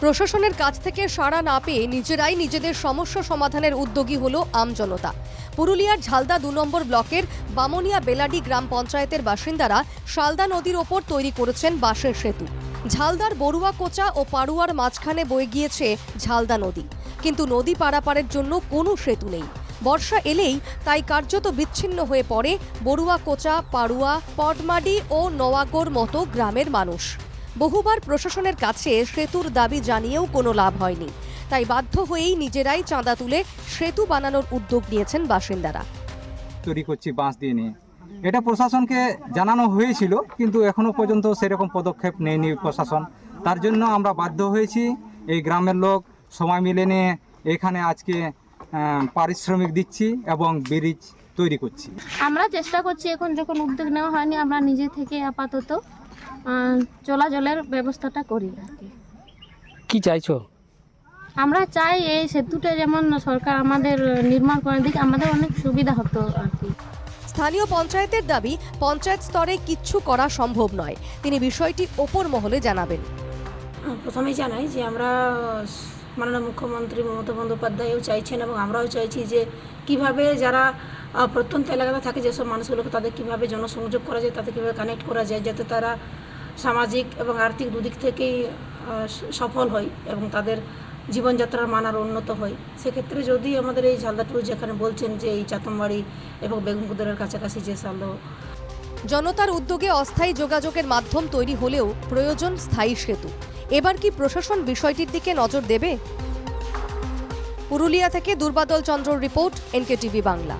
প্রশাসনের কাছ থেকে সাড়া না পেয়ে নিজেরাই নিজেদের সমস্যা সমাধানের উদ্যোগী হল আমজনতা পুরুলিয়ার ঝালদা দু নম্বর ব্লকের বামনিয়া বেলাডি গ্রাম পঞ্চায়েতের বাসিন্দারা শালদা নদীর ওপর তৈরি করেছেন বাঁশের সেতু। ঝালদার বড়ুয়া কোচা ও পাড়ুয়ার মাঝখানে বয়ে গিয়েছে ঝালদা নদী। কিন্তু নদী পারাপারের জন্য কোনো সেতু নেই। বর্ষা এলেই তাই কার্যত বিচ্ছিন্ন হয়ে পড়ে বড়ুয়া কোচা, পাড়ুয়া, পটমাডি ও নওয়াগোর মতো গ্রামের মানুষ। বহুবার প্রশাসনের কাছে সেতুর দাবি জানিয়েও কোনো লাভ হয়নি। তাই বাধ্য হয়েই নিজেরাই চাঁদা তুলে সেতু বানানোর উদ্যোগ নিয়েছেন বাসিন্দারা। তৈরি করছি বাঁশ দিয়ে নিয়ে। এটা প্রশাসনকে জানানো হয়েছিল কিন্তু এখনও পর্যন্ত সেরকম পদক্ষেপ নেয়নি প্রশাসন। তার জন্য আমরা বাধ্য হয়েছি এই গ্রামের লোক সময় মিলে নিয়ে এখানে আজকে পারিশ্রমিক দিচ্ছি এবং ব্রিজ তৈরি করছি। আমরা চেষ্টা করছি এখন যখন উদ্যোগ নেওয়া হয়নি আমরা নিজে থেকে আপাতত চলাচলের ব্যবস্থাটা করি আর কি। কি চাইছো? আমরা চাই এই সেতুটা যেমন সরকার আমাদের নির্মাণ করে দিক আমাদের অনেক সুবিধা হতো আর কি। স্থানীয় পঞ্চায়েতের দাবি পঞ্চায়েত স্তরে কিচ্ছু করা সম্ভব নয়। তিনি বিষয়টি ওপর মহলে জানাবেন। প্রথমেই জানাই যে আমরা মাননীয় মুখ্যমন্ত্রী মমতা বন্দ্যোপাধ্যায়ও চাইছেন এবং আমরাও চাইছি যে কীভাবে যারা প্রত্যন্ত এলাকাতে থাকে যেসব মানুষগুলোকে তাদের কীভাবে জনসংযোগ করা যায় তাদের কীভাবে কানেক্ট করা যায় যাতে তারা সামাজিক এবং আর্থিক দুদিক থেকেই সফল হয় এবং তাদের জীবনযাত্রার মান আরও উন্নত হয়। সেক্ষেত্রে যদি আমাদের এই ঝালদা ট্যুর যেখানে বলছেন যে এই চাতমবাড়ি এবং বেগুনপুকুরের কাছাকাছি যে সালো জনতার উদ্যোগে অস্থায়ী যোগাযোগের মাধ্যম তৈরি হলেও প্রয়োজন স্থায়ী সেতু। এবার কি প্রশাসন বিষয়টির দিকে নজর দেবে? পুরুলিয়া থেকে Durbadal চন্দ্রর report N K TV Bangla.